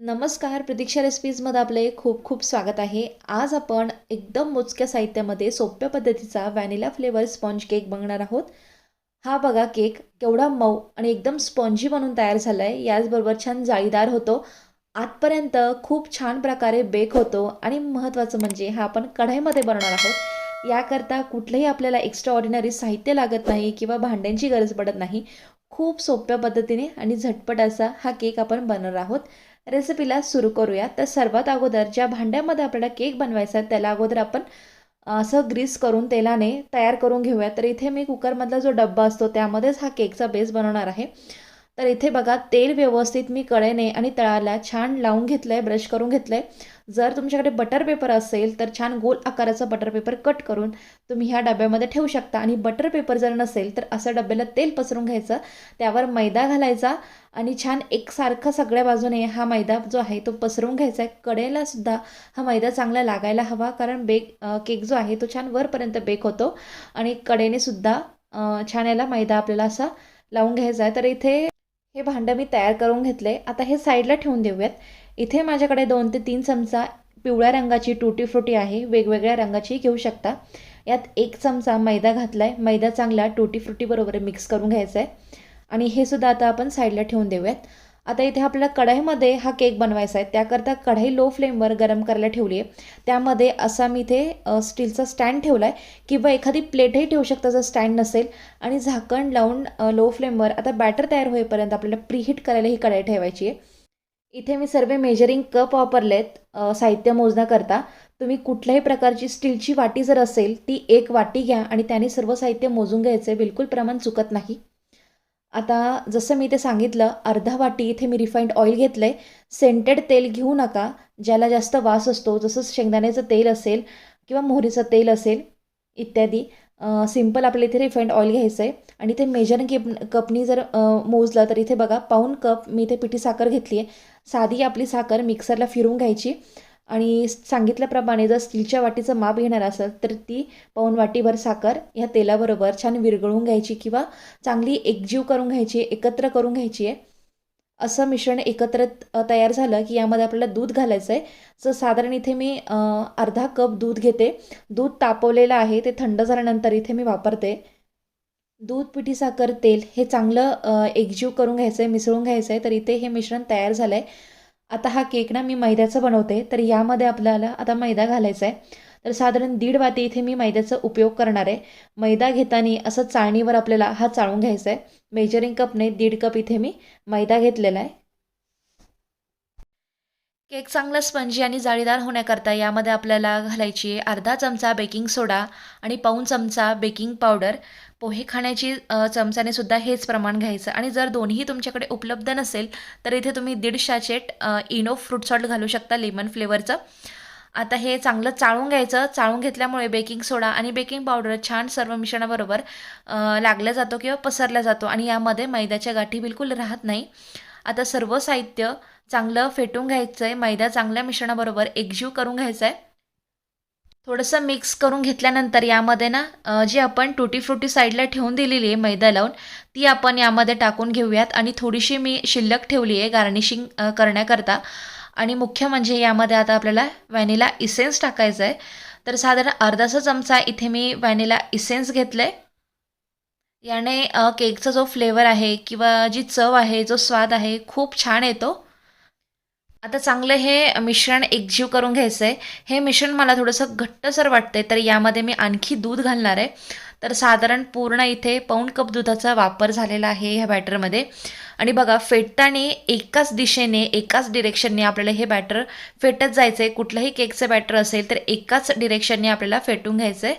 नमस्कार प्रतीक्षा रेसिपीजमध्ये आपले खूप खूप स्वागत आहे. आज आपण एकदम मोजक्या साहित्यामध्ये सोप्या पद्धतीचा व्हॅनिला फ्लेवर स्पॉन्ज केक बघणार आहोत. हा बघा केक केवढा मऊ आणि एकदम स्पॉन्जी बनून तयार झाला आहे याचबरोबर छान जाळीदार होतो. आतपर्यंत खूप छान प्रकारे बेक होतो आणि महत्त्वाचं म्हणजे हा आपण कढाईमध्ये बनवणार आहोत. याकरता कुठलंही आपल्याला एक्स्ट्रा ऑर्डिनरी साहित्य लागत नाही किंवा भांड्यांची गरज पडत नाही. खूप सोप्या पद्धतीने आणि झटपट असा हा केक आपण बनवणार आहोत. रेसिपीला सुरू करूया. तर सर्वात अगोदर ज्या भांड्यामध्ये आपल्याला केक बनवायचा आहे त्याला अगोदर आपण असं ग्रीस करून तेलाने तयार करून घेऊया. तर इथे मी कुकरमधला जो डब्बा असतो त्यामध्येच हा केकचा बेस बनवणार आहे. तर इथे बघा तेल व्यवस्थित मी कडेने आणि तळाला छान लावून घेतलं आहे ब्रश करून घेतलं आहे जर तुमच्याकडे बटर पेपर असेल तर छान गोल आकाराचा बटर पेपर कट करून तुम्ही ह्या डब्यामध्ये ठेवू शकता. आणि बटर पेपर जर नसेल तर असं डब्याला तेल पसरून घ्यायचं त्यावर मैदा घालायचा आणि छान एकसारखं सगळ्या बाजूने हा मैदा जो आहे तो पसरवून घ्यायचा आहे. कडेला सुद्धा हा मैदा चांगला लागायला हवा कारण बेक केक जो आहे तो छान वरपर्यंत बेक होतो. आणि कडेने सुद्धा छान याला मैदा आपल्याला असा लावून घ्यायचा आहे. तर इथे हे भांडं मी तयार करून घेतले. आता हे साईडला ठेवून देऊयात. इथे माझ्याकडे दोन ते तीन चमचा पिवळ्या रंगाची टुटी फ्रुटी आहे. वेगवेगळ्या रंगाची घेऊ शकता. यात एक चमचा मैदा घातला आहे मैदा चांगला टुटी फ्रुटीबरोबर मिक्स करून घ्यायचा आहे आणि हे सुद्धा आता आपण साईडला ठेवून देऊयात. आता इथे आपल्याला कढाईमध्ये हा केक बनवायचा आहे. त्याकरता कढाई लो फ्लेमवर गरम करायला ठेवली आहे त्यामध्ये असा मी इथे स्टीलचा स्टँड ठेवला आहे किंवा एखादी प्लेटही ठेवू शकता जर स्टँड नसेल. आणि झाकण लावून लो फ्लेमवर आता बॅटर तयार होईपर्यंत आपल्याला प्रीहीट करायला ही कढाई ठेवायची आहे इथे मी सर्व मेजरिंग कप वापरलेत साहित्य मोजण्याकरता. तुम्ही कुठल्याही प्रकारची स्टीलची वाटी जर असेल ती एक वाटी घ्या आणि त्याने सर्व साहित्य मोजून घ्यायचं आहे बिलकुल प्रमाण चुकत नाही. आता जसं मी ते सांगितलं अर्धा वाटी इथे मी रिफाईंड ऑइल घेतलं आहे सेंटेड तेल घेऊ नका ज्याला जास्त वास असतो जसं शेंगदाण्याचं तेल असेल किंवा मोहरीचं तेल असेल इत्यादी. सिंपल आपल्याला इथे रिफाईंड ऑइल घ्यायचं आहे आणि ते मेजर केप कपनी जर मोजलं तर इथे बघा पाऊन कप मी इथे पिठी साखर घेतली आहे साधी आपली साखर मिक्सरला फिरवून घ्यायची. आणि सांगितल्याप्रमाणे जर स्टीलच्या वाटीचं माप घेणार असेल तर ती पाऊन वाटीभर साखर ह्या तेलाबरोबर छान विरघळून घ्यायची किंवा चांगली एकजीव करून घ्यायची एकत्र करून घ्यायची आहे. असं मिश्रण एकत्र तयार झालं की यामध्ये आपल्याला दूध घालायचं आहे सो साधारण इथे मी अर्धा कप दूध घेते. दूध तापवलेलं आहे ते थंड झाल्यानंतर इथे मी वापरते. दूध पिठी साखर तेल हे चांगलं एकजीव करून घ्यायचं आहे मिसळून घ्यायचं आहे तर इथे हे मिश्रण तयार झालं आहे आता हा केक ना मी मैद्याचा बनवते तर यामध्ये आपल्याला आता मैदा घालायचा आहे तर साधारण दीड वाटी इथे मी मैद्याचा उपयोग करणार आहे. मैदा घेताना असं चाळणीवर आपल्याला हा चाळून घ्यायचा आहे मेजरिंग कपने दीड कप इथे मी मैदा घेतलेला आहे. केक चांगला स्पंजी आणि जाळीदार होण्याकरता यामध्ये आपल्याला घालायची अर्धा चमचा बेकिंग सोडा आणि पाऊन चमचा बेकिंग पावडर. पोहे खाण्याची चमचाने सुद्धा हेच प्रमाण घ्यायचं. आणि जर दोन्ही तुमच्याकडे उपलब्ध नसेल तर इथे तुम्ही दीड शॅचेट इनो फ्रूट सॉल्ट घालू शकता लेमन फ्लेवरचं आता हे चांगलं चाळून घ्यायचं. चाळून घेतल्यामुळे बेकिंग सोडा आणि बेकिंग पावडर छान सर्व मिश्रणाबरोबर लागला जातो किंवा पसरला जातो. आणि यामध्ये मैद्याच्या गाठी बिलकुल राहत नाही. आता सर्व साहित्य चांगलं फेटून घ्यायचं आहे मैदा चांगल्या मिश्रणाबरोबर एकजीव करून घ्यायचं आहे थोडंसं मिक्स करून घेतल्यानंतर यामध्ये ना जी आपण टुटी फ्रुटी साईडला ठेवून दिलेली आहे मैदा लावून ती आपण यामध्ये टाकून घेऊयात. आणि थोडीशी मी शिल्लक ठेवली आहे गार्निशिंग करण्याकरता. आणि मुख्य म्हणजे यामध्ये आता आपल्याला व्हॅनिला इसेन्स टाकायचं आहे. तर साधारण अर्धाचा चमचा इथे मी व्हॅनिला इसेन्स घेतलं आहे याने केकचा जो फ्लेवर आहे किंवा जी चव आहे जो स्वाद आहे खूप छान येतो. आता चांगलं हे मिश्रण एकजीव करून घ्यायचं आहे हे मिश्रण मला थोडंसं घट्टसर वाटतं आहे तर यामध्ये मी आणखी दूध घालणार आहे. तर साधारण पूर्ण इथे पाऊण कप दुधाचा वापर झालेला आहे ह्या बॅटरमध्ये. आणि बघा फेटताना एकाच दिशेने एकाच डिरेक्शनने आपल्याला हे बॅटर फेटत जायचं आहे कुठलंही केकचं बॅटर असेल तर एकाच डिरेक्शनने आपल्याला फेटून घ्यायचं आहे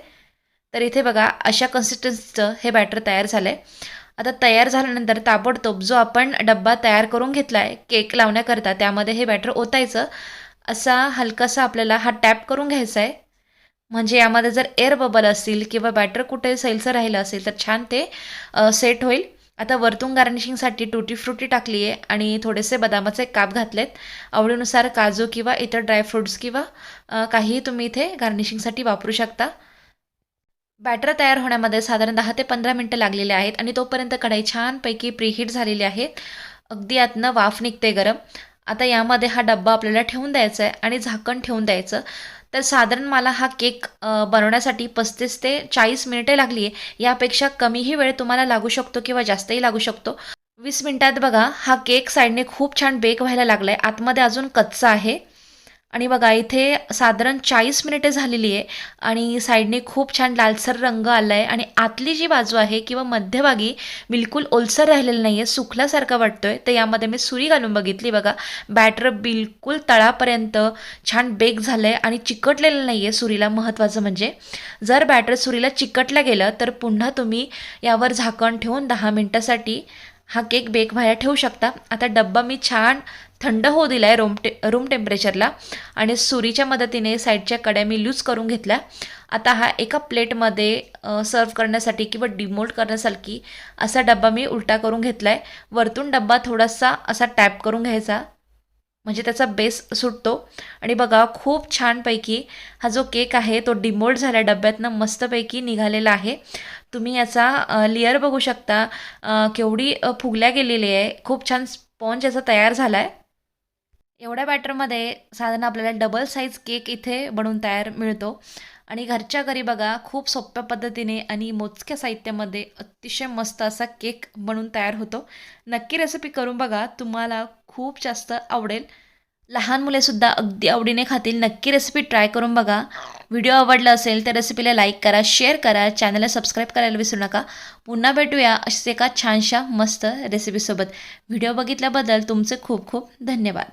तर इथे बघा अशा कन्सिस्टन्सीचं हे बॅटर तयार झालं आहे आता तयार झाल्यानंतर ताबडतोब जो आपण डब्बा तयार करून घेतला आहे केक लावण्याकरता त्यामध्ये हे बॅटर ओतायचं. असा हलकासा आपल्याला हा टॅप करून घ्यायचा आहे म्हणजे यामध्ये जर एअर बबल असतील किंवा बॅटर कुठे सैलचं राहिलं असेल तर छान ते सेट होईल. आता वरतून गार्निशिंगसाठी टुटी फ्रुटी टाकली आहे आणि थोडेसे बदामाचे काप घातलेत. आवडीनुसार काजू किंवा इतर ड्रायफ्रूट्स किंवा काहीही तुम्ही इथे गार्निशिंगसाठी वापरू शकता. बॅटर तयार होण्यामध्ये साधारण दहा ते पंधरा मिनटं लागलेले आहेत आणि तोपर्यंत कढाई छानपैकी प्रीहीट झालेली आहे. अगदी यातनं वाफ निघते गरम. आता यामध्ये हा डब्बा आपल्याला ठेवून द्यायचा आहे आणि झाकण ठेवून द्यायचं. तर साधारण मला हा केक बनवण्यासाठी पस्तीस ते चाळीस मिनिटे लागली आहे. यापेक्षा कमीही वेळ तुम्हाला लागू शकतो किंवा जास्तही लागू शकतो. वीस मिनिटात बघा हा केक साईडने खूप छान बेक व्हायला लागला आहे आतमध्ये अजून कच्चा आहे. आणि बघा इथे साधारण चाळीस मिनिटे झालेली आहे आणि साईडने खूप छान लालसर रंग आला आहे आणि आतली जी बाजू आहे किंवा मध्यभागी बिलकुल ओलसर राहिलेलं नाही आहे सुकल्यासारखं वाटतोय तर यामध्ये मी सुरी घालून बघितली बघा. बॅटर बिलकुल तळापर्यंत छान बेक झालं आहे आणि चिकटलेलं नाही आहे सुरीला महत्त्वाचं म्हणजे. जर बॅटर सुरीला चिकटलं गेलं तर पुन्हा तुम्ही यावर झाकण ठेवून दहा मिनटासाठी हा केक बेक व्हायला ठेवू शकता. आता डब्बा मी छान थंड होऊ दिला आहे रूम टे रूम टेम्परेचरला आणि सुरीच्या मदतीने साईडच्या कड्या मी लूज करून घेतल्या. आता हा एका प्लेटमध्ये सर्व करण्यासाठी किंवा डिमोल्ड करण्यासारखी असा डब्बा मी उलटा करून घेतला आहे वरतून डब्बा थोडासा असा टॅप करून घ्यायचा. म्हणजे त्याचा बेस सुटतो. आणि बघा खूप छानपैकी हा जो केक आहे तो डिमोल्ड झाला डब्यातनं मस्तपैकी निघालेला आहे. तुम्ही याचा लेअर बघू शकता. केवढी फुगल्या गेलेली आहे. खूप छान स्पॉन्ज याचा तयार झाला आहे एवढ्या बॅटरमध्ये साधारण आपल्याला डबल साईज केक इथे बनवून तयार मिळतो. आणि घरच्या घरी बघा खूप सोप्या पद्धतीने आणि मोजक्या साहित्यामध्ये अतिशय मस्त असा केक बनवून तयार होतो. नक्की रेसिपी करून बघा. तुम्हाला खूप जास्त आवडेल. लहान मुलेसुद्धा अगदी आवडीने खातील. नक्की रेसिपी ट्राय करून बघा. व्हिडिओ आवडला असेल तर रेसिपीला लाईक करा शेअर करा. चॅनलला सबस्क्राईब करायला विसरू नका. पुन्हा भेटूया अशीच एका छानशा मस्त रेसिपीसोबत व्हिडिओ बघितल्याबद्दल तुमचे खूप खूप धन्यवाद.